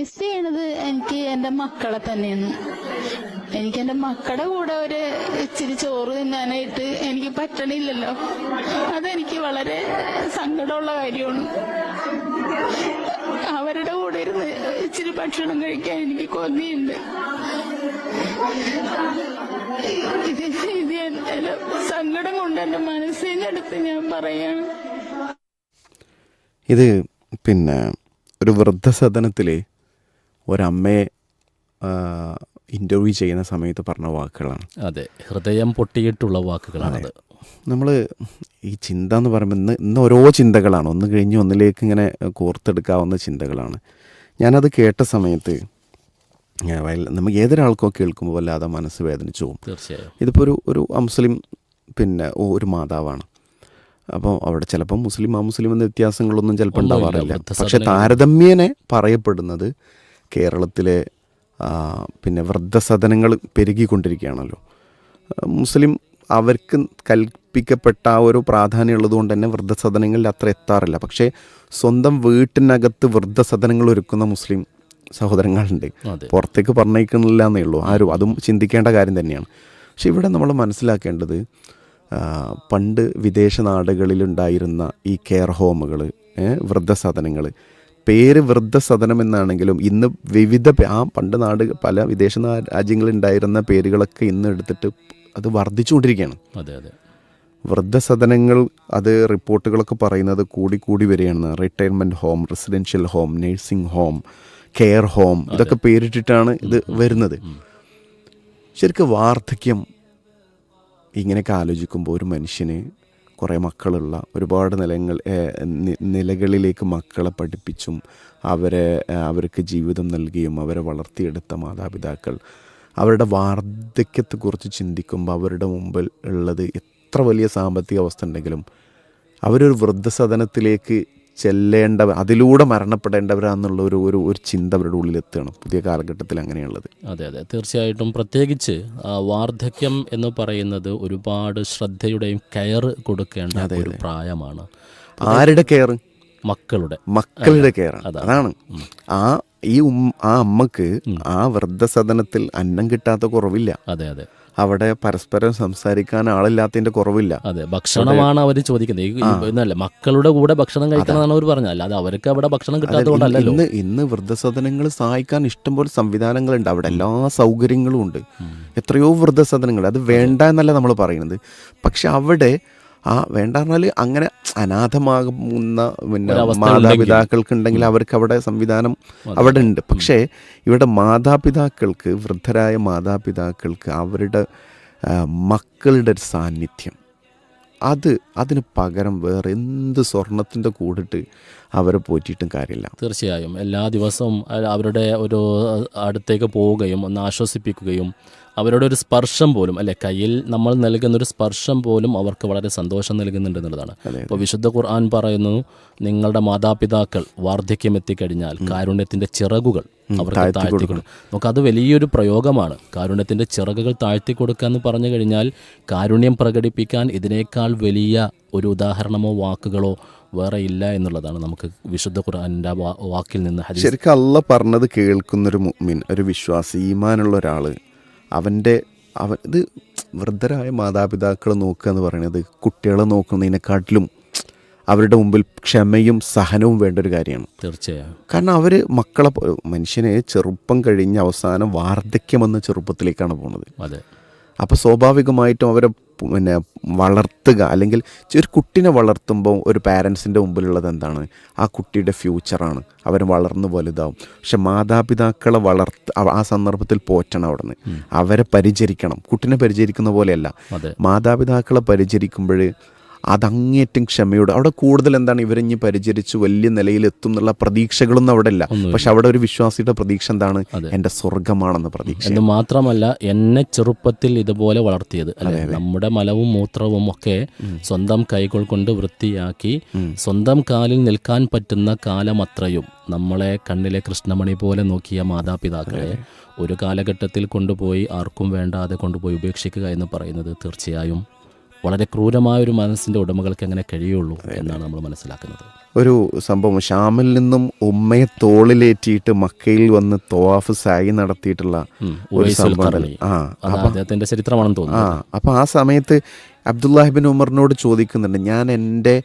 Miss ചെയ്യണത് എനിക്ക് എന്റെ മക്കളെ തന്നെയാണ്. എനിക്ക് എന്റെ മക്കളുടെ കൂടെ ഒരു ഇച്ചിരി ചോറ് തിന്നാനായിട്ട് എനിക്ക് പറ്റണില്ലല്ലോ. അതെനിക്ക് വളരെ സങ്കടമുള്ള കാര്യമാണ്. അവരുടെ കൂടെ ഇരുന്ന് ഇച്ചിരി ഭക്ഷണം കഴിക്കാൻ എനിക്ക് കൊതിയുണ്ട്. ഇത് സങ്കടം കൊണ്ട് മനസ്സിനടുത്ത് ഞാൻ പറയാണ്. ഇത് പിന്നെ ഒരു വൃദ്ധസദനത്തിൽ ഒരമ്മയെ ഇന്റർവ്യൂ ചെയ്യുന്ന സമയത്ത് പറഞ്ഞ വാക്കുകളാണ്. അതെ ഹൃദയം പൊട്ടിയിട്ടുള്ള വാക്കുകളാണ് നമ്മൾ ഈ ചിന്ത എന്ന് പറയുമ്പോൾ ഇന്ന് ഇന്ന് ഓരോ ചിന്തകളാണ്. ഒന്ന് കഴിഞ്ഞ് ഒന്നിലേക്ക് ഇങ്ങനെ കോർത്തെടുക്കാവുന്ന ചിന്തകളാണ്. ഞാനത് കേട്ട സമയത്ത് നമുക്ക് ഏതൊരാൾക്കോ കേൾക്കുമ്പോൾ വല്ലാതെ മനസ്സ് വേദനിച്ചു പോകും. തീർച്ചയായും. ഇതിപ്പോൾ ഒരു ഒരു മുസ്ലിം പിന്നെ ഒരു മാതാവാണ്. അപ്പോൾ അവിടെ ചിലപ്പോൾ മുസ്ലിം ആ മുസ്ലിം എന്ന വ്യത്യാസങ്ങളൊന്നും ചിലപ്പോൾ. ഉണ്ടാവാറില്ല. പക്ഷെ താരതമ്യേനെ പറയപ്പെടുന്നത് കേരളത്തിലെ പിന്നെ വൃദ്ധസദനങ്ങൾ പെരുകിക്കൊണ്ടിരിക്കുകയാണല്ലോ. മുസ്ലിം അവർക്ക് കൽപ്പിക്കപ്പെട്ട ആ ഒരു പ്രാധാന്യം ഉള്ളതുകൊണ്ട് തന്നെ വൃദ്ധസദനങ്ങളിൽ അത്ര എത്താറില്ല. പക്ഷേ സ്വന്തം വീട്ടിനകത്ത് വൃദ്ധസദനങ്ങൾ ഒരുക്കുന്ന മുസ്ലിം സഹോദരങ്ങളുണ്ട്. പുറത്തേക്ക് പറഞ്ഞേക്കുന്നില്ല എന്നേ ഉള്ളൂ. ആരും അതും ചിന്തിക്കേണ്ട കാര്യം തന്നെയാണ്. പക്ഷെ ഇവിടെ നമ്മൾ മനസ്സിലാക്കേണ്ടത് പണ്ട് വിദേശ നാടുകളിലുണ്ടായിരുന്ന ഈ കെയർ ഹോമുകൾ വൃദ്ധസദനങ്ങൾ പേര് വൃദ്ധസദനം എന്നാണെങ്കിലും ഇന്ന് വിവിധ ആ പണ്ട് നാട് പല വിദേശ രാജ്യങ്ങളുണ്ടായിരുന്ന രാജ്യങ്ങളിലുണ്ടായിരുന്ന പേരുകളൊക്കെ ഇന്ന് എടുത്തിട്ട് അത് വർദ്ധിച്ചുകൊണ്ടിരിക്കുകയാണ്. അതെ അതെ. വൃദ്ധസദനങ്ങൾ അത് റിപ്പോർട്ടുകളൊക്കെ പറയുന്നത് കൂടി കൂടി വരികയാണ്. Retirement home residential home nursing home care home ഇതൊക്കെ പേരിട്ടിട്ടാണ് ഇത് വരുന്നത്. ശരിക്കും വാർദ്ധക്യം ഇങ്ങനെയൊക്കെ ആലോചിക്കുമ്പോൾ ഒരു മനുഷ്യന് കുറേ മക്കളുള്ള ഒരുപാട് നിലങ്ങൾ നിലകളിലേക്ക് മക്കളെ പഠിപ്പിച്ചും അവരെ അവർക്ക് ജീവിതം നൽകിയും അവരെ വളർത്തിയെടുത്ത മാതാപിതാക്കൾ. അവരുടെ വാർദ്ധക്യത്തെക്കുറിച്ച് ചിന്തിക്കുമ്പോൾ അവരുടെ മുമ്പിൽ ഉള്ളത് എത്ര വലിയ സാമ്പത്തിക അവസ്ഥ ഉണ്ടെങ്കിലും അവരൊരു വൃദ്ധസദനത്തിലേക്ക് ചെല്ലേണ്ട അതിലൂടെ മരണപ്പെടേണ്ടവരാന്നുള്ള ഒരു ഒരു ഒരു ചിന്ത അവരുടെ ഉള്ളിൽ എത്തുകയാണ് പുതിയ കാലഘട്ടത്തിൽ അങ്ങനെയുള്ളത്. അതെ അതെ. തീർച്ചയായിട്ടും പ്രത്യേകിച്ച് വാർദ്ധക്യം എന്ന് പറയുന്നത് ഒരുപാട് ശ്രദ്ധയുടെയും കെയർ കൊടുക്കേണ്ട ഒരു പ്രായമാണ്. ആരുടെ കെയർ മക്കളുടെ. മക്കളുടെ കെയർ അതാണ്. ആ ഈ ഉം- ആ അമ്മയ്ക്ക് ആ വൃദ്ധസദനത്തിൽ അന്നം കിട്ടാത്ത കുറവില്ല. അതെ അതെ. അവിടെ പരസ്പരം സംസാരിക്കാൻ ആളില്ലാത്തതിന്റെ കുറവില്ല. അതെ ഭക്ഷണമാണ് അവർ ചോദിക്കുന്നത്. എന്നല്ല മക്കളുടെ കൂടെ ഭക്ഷണം കഴിക്കണമെന്നാണ് അവർ പറഞ്ഞത്. അല്ലാതെ അവർക്ക് അവിടെ ഭക്ഷണം കിട്ടാത്തതുകൊണ്ടല്ലല്ലോ. ഇന്ന് ഇന്ന് വൃദ്ധസദനങ്ങൾ സഹായിക്കാൻ ഇഷ്ടംപോലെ സംവിധാനങ്ങളുണ്ട്. അവിടെ എല്ലാ സൗകര്യങ്ങളും ഉണ്ട്. എത്രയോ വൃദ്ധസദനങ്ങൾ. അത് വേണ്ട എന്നല്ല നമ്മൾ പറയുന്നത്. പക്ഷെ അവിടെ ആ വേണ്ട പറഞ്ഞാൽ അങ്ങനെ അനാഥമാകുന്ന പിന്നെ മാതാപിതാക്കൾക്ക് ഉണ്ടെങ്കിൽ. അവർക്ക് അവിടെ സംവിധാനം അവിടെ ഉണ്ട് പക്ഷേ ഇവിടെ മാതാപിതാക്കൾക്ക് വൃദ്ധരായ മാതാപിതാക്കൾക്ക് അവരുടെ മക്കളുടെ ഒരു സാന്നിധ്യം. അത് അതിന് പകരം വേറെ എന്ത് സ്വർണത്തിന്റെ കൂടിട്ട് അവരെ പോറ്റിയിട്ടും കാര്യമില്ല. തീർച്ചയായും. എല്ലാ ദിവസവും അവരുടെ ഒരു അടുത്തേക്ക് പോവുകയും ഒന്ന് ആശ്വസിപ്പിക്കുകയും അവരുടെ ഒരു സ്പർശം പോലും അല്ലെ കയ്യിൽ നമ്മൾ നൽകുന്ന ഒരു സ്പർശം പോലും അവർക്ക് വളരെ സന്തോഷം നൽകുന്നുണ്ട് എന്നുള്ളതാണ്. അപ്പോൾ വിശുദ്ധ ഖുർആൻ പറയുന്നു നിങ്ങളുടെ മാതാപിതാക്കൾ വാർദ്ധക്യം എത്തിക്കഴിഞ്ഞാൽ കാരുണ്യത്തിന്റെ ചിറകുകൾ അവർക്ക് താഴ്ത്തി കൊടുക്കും. നമുക്കത് വലിയൊരു പ്രയോഗമാണ്. കാരുണ്യത്തിന്റെ ചിറകുകൾ താഴ്ത്തി കൊടുക്കുക എന്ന് പറഞ്ഞു കഴിഞ്ഞാൽ കാരുണ്യം പ്രകടിപ്പിക്കാൻ ഇതിനേക്കാൾ വലിയ ഒരു ഉദാഹരണമോ വാക്കുകളോ വേറെ ഇല്ല എന്നുള്ളതാണ് നമുക്ക് വിശുദ്ധ ഖുർആാനിന്റെ വാക്കിൽ നിന്ന് ഹദീസ്. ശരിക്കും അല്ല പറഞ്ഞത് കേൾക്കുന്നൊരു മുഅ്മിൻ ഒരു വിശ്വാസി ഈമാനുള്ള ഒരാൾ. അവന്റെ അവ ഇത് വൃദ്ധരായ മാതാപിതാക്കൾ നോക്കുക എന്ന് പറയുന്നത് കുട്ടികളെ നോക്കുന്നതിനെക്കാട്ടിലും അവരുടെ മുമ്പിൽ ക്ഷമയും സഹനവും വേണ്ട ഒരു കാര്യമാണ്. തീർച്ചയായും. കാരണം അവർ മക്കളെ മനുഷ്യനെ ചെറുപ്പം കഴിഞ്ഞ് അവസാനം വാർദ്ധക്യമെന്ന ചെറുപ്പത്തിലേക്കാണ് പോകുന്നത് അതെ. അപ്പോൾ സ്വാഭാവികമായിട്ടും അവരെ പിന്നെ വളർത്തുക അല്ലെങ്കിൽ ഒരു കുട്ടിനെ വളർത്തുമ്പോൾ ഒരു പാരൻസിന്റെ മുമ്പിലുള്ളത് എന്താണ്? ആ കുട്ടിയുടെ ഫ്യൂച്ചറാണ് അവർ വളർന്ന് വലുതാവും. പക്ഷെ മാതാപിതാക്കളെ വളർത്ത് ആ സന്ദർഭത്തിൽ പോറ്റണം അവിടെ നിന്ന് അവരെ പരിചരിക്കണം. കുട്ടിനെ പരിചരിക്കുന്ന പോലെയല്ല. മാതാപിതാക്കളെ പരിചരിക്കുമ്പോൾ അതങ്ങേറ്റം ക്ഷമയോട്. അവിടെ കൂടുതൽ എന്താണ് ഇവരിഞ്ഞ് പരിചരിച്ച് വലിയ നിലയിലെത്തും എന്നുള്ള പ്രതീക്ഷകളൊന്നും അവിടെ ഇല്ല പക്ഷെ അവിടെ ഒരു വിശ്വാസിയുടെ പ്രതീക്ഷ എന്താണ്? എന്റെ സ്വർഗമാണെന്ന പ്രതീക്ഷ. എന്ന് മാത്രമല്ല എന്നെ ചെറുപ്പത്തിൽ ഇതുപോലെ വളർത്തിയത്. അല്ലെ? നമ്മുടെ മലവും മൂത്രവും ഒക്കെ സ്വന്തം കൈകൾ കൊണ്ട് വൃത്തിയാക്കി സ്വന്തം കാലിൽ നിൽക്കാൻ പറ്റുന്ന കാലമത്രയും നമ്മളെ കണ്ണിലെ കൃഷ്ണമണി പോലെ നോക്കിയ മാതാപിതാക്കളെ ഒരു കാലഘട്ടത്തിൽ കൊണ്ടുപോയി ആർക്കും വേണ്ടാതെ കൊണ്ടുപോയി ഉപേക്ഷിക്കുക എന്ന് പറയുന്നത് തീർച്ചയായും വളരെ ക്രൂരമായ ഒരു മനസ്സിന്റെ ഉടമകൾക്ക് എങ്ങനെ കഴിയുള്ളൂ എന്നാണ് നമ്മൾ മനസ്സിലാക്കുന്നത്. ഒരു സംഭവം ഷാമിൽ നിന്നും ഉമ്മയെ തോളിലേറ്റിയിട്ട് മക്കയിൽ വന്ന് തോവാഫ് സായി നടത്തിയിട്ടുള്ള ഒരു സംഭവം. ആ അദ്ദേഹത്തിന്റെ ചരിത്രമാണെന്ന് ആ തോന്നുന്നു അപ്പോൾ ആ സമയത്ത് അബ്ദുല്ലാഹിബിൻ ഉമറിനോട് ചോദിക്കുന്നുണ്ട് ഞാൻ എന്റെ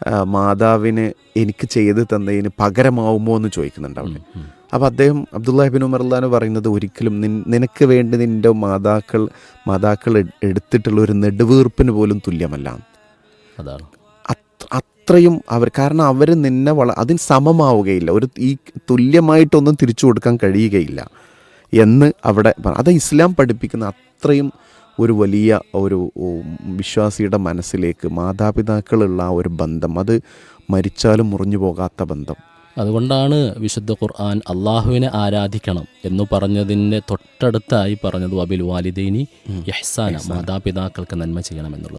ആ, മാതാവിന് എനിക്ക് ചെയ്ത് തന്നതിന് പകരമാവുമോ? എന്ന് ചോദിക്കുന്നുണ്ട് അവിടെ. അപ്പോൾ അദ്ദേഹം അബ്ദുല്ലാഹിബിൻ ഉമർ അള്ളഹാന് പറയുന്നത് ഒരിക്കലും നിൻ- നിനക്ക് വേണ്ടി നിന്റെ മാതാക്കൾ മാതാക്കൾ എട്- എടുത്തിട്ടുള്ള ഒരു നെടുവീർപ്പിന് പോലും തുല്യമല്ല. അതാണ്. അത്രയും അവർ കാരണം അവർ നിന്നെ വള അതിന് സമമാവുകയില്ല. ഒരു ഈ തുല്യമായിട്ടൊന്നും തിരിച്ചു കൊടുക്കാൻ കഴിയുകയില്ല. എന്ന് അവിടെ അത് ഇസ്ലാം പഠിപ്പിക്കുന്ന അത്രയും ഒരു വലിയ ഒരു വിശ്വാസിയുടെ മനസ്സിലേക്ക് മാതാപിതാക്കളുള്ള ആ ഒരു ബന്ധം അത് മരിച്ചാലും മുറിഞ്ഞു പോകാത്ത ബന്ധം. അതുകൊണ്ടാണ് വിശുദ്ധ ഖുർആൻ അള്ളാഹുവിനെ ആരാധിക്കണം എന്ന് പറഞ്ഞതിന്റെ തൊട്ടടുത്തായി പറഞ്ഞത് അബിൽ വാലിദൈനി യഹ്സാന മാതാപിതാക്കൾക്ക് നന്മ ചെയ്യണമെന്നുള്ളത്